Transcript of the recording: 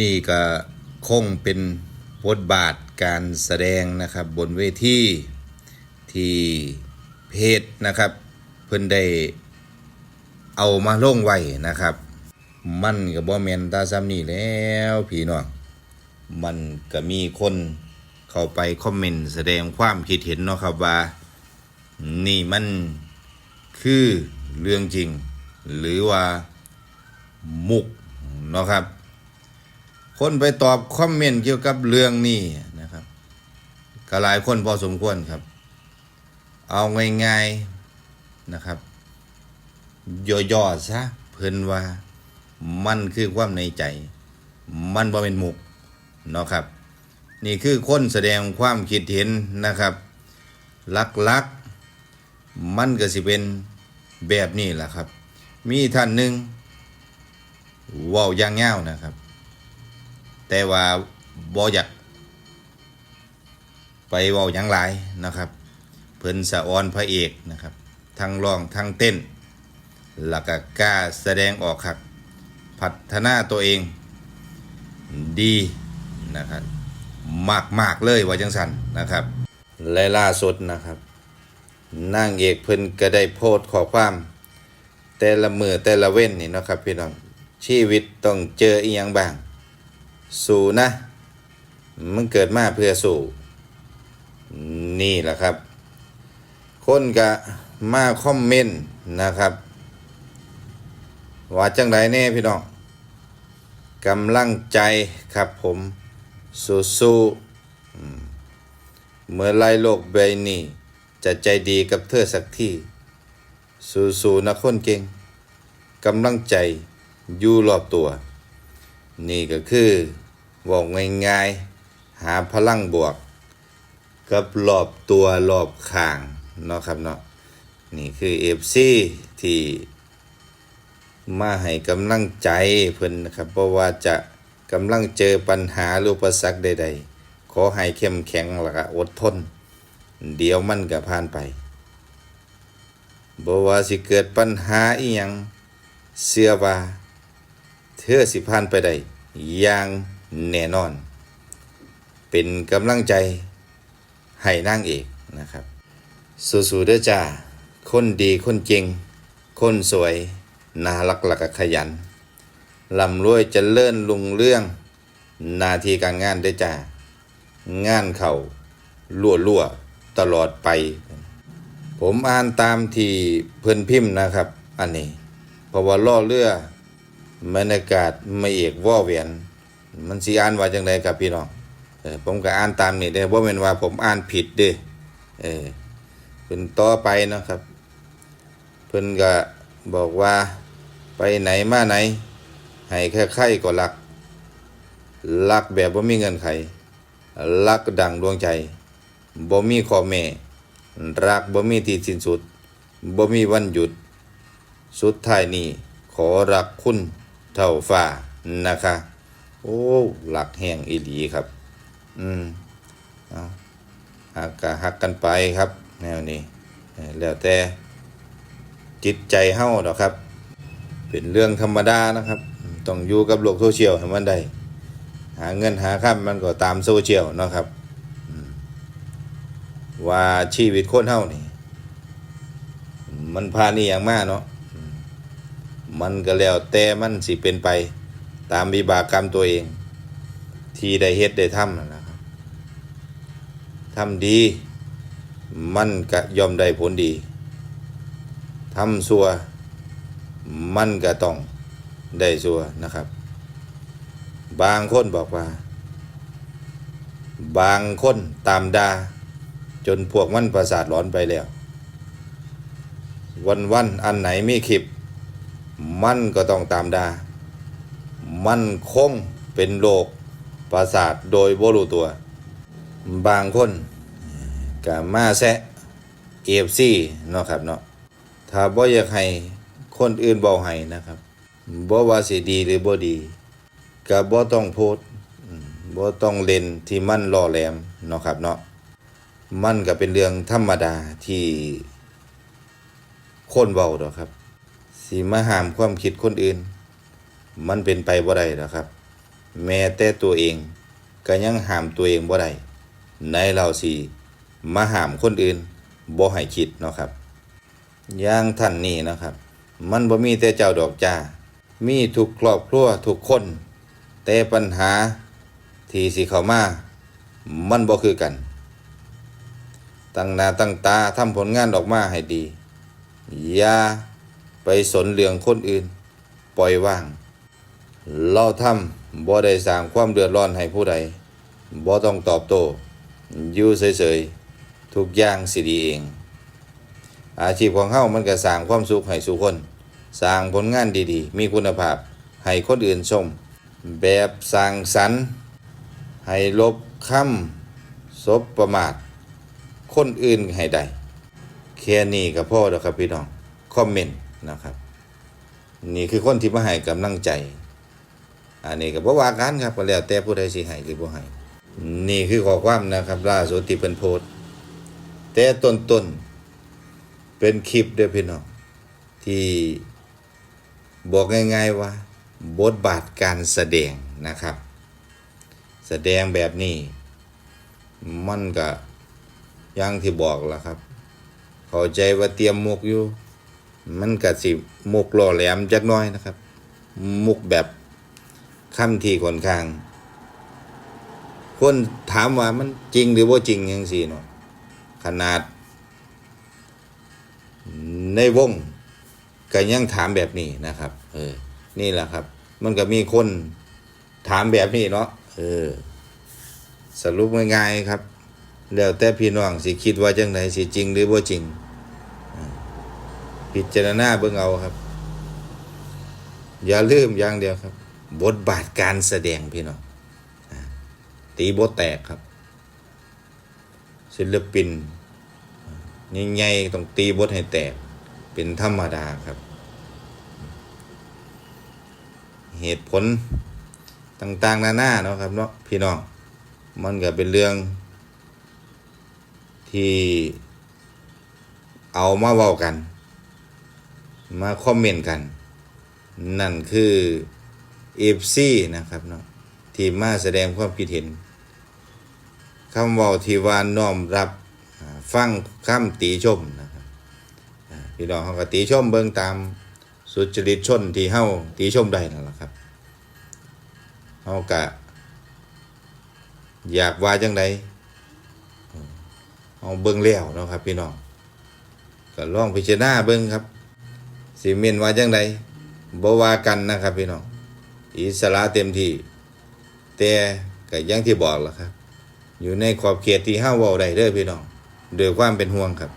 นี่ก็คงเป็นบทบาทการแสดงนะครับบนเวทีที่เพจนะครับ เพิ่นได้เอามาลงไว้นะครับ มันก็บ่แม่นตาซ้ำนี่แล้วพี่น้องมันก็มีคนเข้าไปคอมเมนต์แสดงความคิดเห็นเนาะครับว่า นี่มันคือเรื่องจริง หรือว่ามุกเนาะครับ คนไปตอบคอมเมนต์เกี่ยวกับเรื่องนี้นะครับก็หลายคนพอสมควรครับ เอาง่ายๆนะครับ ย่อๆซะเพิ่นว่ามันคือความในใจ มันบ่เป็นมุกเนาะครับ นี่คือคนแสดงความคิดเห็นนะครับ ลักๆ มันก็สิเป็นแบบนี้แหละครับ มีท่านหนึ่งว้าอย่างเง่าวนะครับ แต่ว่าบ่อยากไปเว้าอย่างหลายนะครับ เพิ่นสะออนพระเอกนะครับ ทั้งร้องทั้งเต้นแล้วก็กล้าแสดงออกครับ พัฒนาตัวเองดีนะครับมากมากเลยว่าจังสันนะครับ และล่าสุดนะครับนางเอกเพิ่นก็ได้โพสต์ขอความ แต่ละมือแต่ละเว้นนี่นะครับพี่น้องชีวิตต้องเจออีหยังบ้าง สู้นะ มันเกิดมาเพื่อสู้นี่แหละครับ คนก็มาคอมเมนต์นะครับ ว่าจังไดแน่พี่น้องกำลังใจครับผมสู้ๆอืมเมื่อไรโลกใบนี้ จะใจดีกับเธอสักที่ สู้ๆนะคนเก่งกำลังใจอยู่รอบตัว นี่ก็คือ บอกง่ายๆหาพลังบวก กับรอบตัวรอบข้างเนาะครับเนาะนี่คือเอฟซีที่มาให้กำลังใจเพิ่นนะครับเพราะว่าจะกำลังเจอปัญหาหรืออุปสรรคใดๆ ขอให้เข้มแข็งแล้วก็อดทน เดี๋ยวมันก็ผ่านไปบ่ว่าสิเกิดปัญหาอีหยังเชื่อว่าเธอสิผ่านไปได้อย่าง แน่นอน เป็นกำลังใจให้นางเอกนะครับสู้ๆเด้อจ้าคนดีคนเก่งคนสวยน่ารักและก็ขยันลำรวยจะเลื่อนลุงเรื่องนาทีการงานได้จ้างานเขาลั่วลั่วๆตลอดไป ผมอ่านตามที่เพิ่อนพิมพ์นะครับ อันนี้เพราะว่าล่อเรือบรรยากาศไม่เอกว่อเวียน มันสิอ่านว่าจังไดครับพี่น้องเออผมก็อ่านตามนี่เด้อบ่แม่นว่าผมอ่านผิดเด้เออเพิ่นต่อไปนะครับ เพิ่นก็บอกว่าไปไหนมาไหน ให้แค่ไข่ก็รักรักแบบบ่มีเงินไขรักดังดวงใจบ่มีข้อแม่รักบ่มีที่สิ้นสุดบ่มีวันหยุด สุดท้ายนี้ขอรักคุณเท่าฟ้านะคะ โอ้หลักแห่งอีหลีครับ อืมเอาหักกะหักกันไปครับ แนวนี้แล้วแต่จิตใจเฮ้าดอกครับ เป็นเรื่องธรรมดานะครับ ต้องอยู่กับโลกโซเชียลให้มันได้ หาเงินหาค่ามันก็ตามโซเชียลเนาะครับว่าชีวิตคนเฮานี่ มันพานี่อย่างมากเนาะมันก็แล้วแต่มันสิเป็นไป ตามวิบากกรรมตัวเอง ที่ได้เฮ็ดได้ทำนะครับทำดี มันก็ยอมได้ผลดีทำซัวมันก็ต้องได้ซัวนะครับ บางคนบอกว่า บางคนตามดา จนพวกมันประสาทร้อนไปแล้ว วันวันอันไหนมีคลิป มันก็ต้องตามดา มั่นคงเป็นโรคประสาทโดยบ่รู้ตัว บางคนก็มาแซะเอฟซีเนาะครับเนาะถ้าบ่อยากให้คนอื่นเบาให้นะครับบ่ว่าสิดีหรือบ่ดีก็บ่ต้องโพสต์อืมบ่ต้องเล่นที่มั่นล่อแหลมเนาะครับเนาะมันก็เป็นเรื่องธรรมดาที่คนเว้าดอกครับสิมาห้ามความคิดคนอื่น มันเป็นไปบ่ได้ดอกครับ แม้แต่ตัวเองก็ยังห้ามตัวเองบ่ได้ในเราสิมาห้ามคนอื่นบ่ให้คิดเนาะครับอย่างท่านนี่นะครับ มันบ่มีแต่เจ้าดอกจ้ามีทุกครอบครัวทุกคน แต่ปัญหาที่สิเข้ามามันบ่คือกัน ตั้งหน้าตั้งตาทำผลงานออกมาให้ดี อย่าไปสนเรื่องคนอื่น ปล่อยว่าง เราทำบ่ได้สร้างความเดือดร้อนให้ผู้ใดบ่ต้องตอบโต้อยู่เฉยๆทุกอย่างสิดีเอง อาชีพของเฮามันก็สร้างความสุขให้สู่คน สร้างผลงานดีๆ มีคุณภาพให้คนอื่นชม แบบสร้างสรรค์ ให้ลบคำศบประมาท คนอื่นให้ได้แค่นี้ก็พอแล้วครับพี่น้อง คอมเมนต์นะครับ นี่คือคนที่มาให้กำลังใจ อันนี้ก็บ่ว่ากันครับก็แล้วแต่ผู้ใดสิให้หรือบ่ให้นี่คือข้อความนะครับล่าสุดที่เพิ่นโพสต์แต่ต้นๆเป็นคลิปเด้อพี่น้องที่บอกง่ายๆว่าบทบาทการแสดงนะครับ แสดงแบบนี้มันก็อย่างที่บอกล่ะครับ เข้าใจว่าเตรียมมุกอยู่ มันก็สิมุกหล่อแหลมจักน้อยนะครับ มุกแบบ คำที่ค่อนข้าง คนถามว่ามันจริงหรือว่าจริงยังสี่เนาะขนาด ในวงก็ยังถามแบบนี้นะครับ เออ นี่แหละครับ มันก็มีคนถามแบบนี้เนาะเออ สรุปง่ายๆครับแล้วแต่พี่น้องสิคิดว่าจังไดสิจริงหรือบ่าจริงพิจารณาเบิ่งเอาครับ อย่าลืมอย่างเดียวครับ บทบาทการแสดงพี่น้องตีบทแตกครับ ศิลปินใหญ่ๆต้องตีบทให้แตก เป็นธรรมดาครับ เหตุผลต่างๆ นานาเนาะครับเนาะพี่น้อง มันก็เป็นเรื่อง ที่เอามาเว้ากัน มาคอมเมนต์กัน นั่นคือ เอฟซีนะครับเนาะที่มาแสดงความคิดเห็นคำว้าที่วานน้อมรับฟังคำติชมนะครับพี่น้องเขาก็ติชมเบิ่งตามสุจริตชนที่เฮาติชมได้นั่นแหละครับเฮาก็อยากว่าจังไดเอาเบิ่งแล้วนะครับ พี่น้องก็ลองพิจารณาเบิ่งครับสิเมนว่าจังไดบ่ว่ากันนะครับพี่น้อง อิสระเต็มที่ แต่ก็ยังที่บอกล่ะครับ อยู่ในขอบเขตที่ห้าเว้าได้เด้อพี่น้องโดยความเป็นห่วงครับ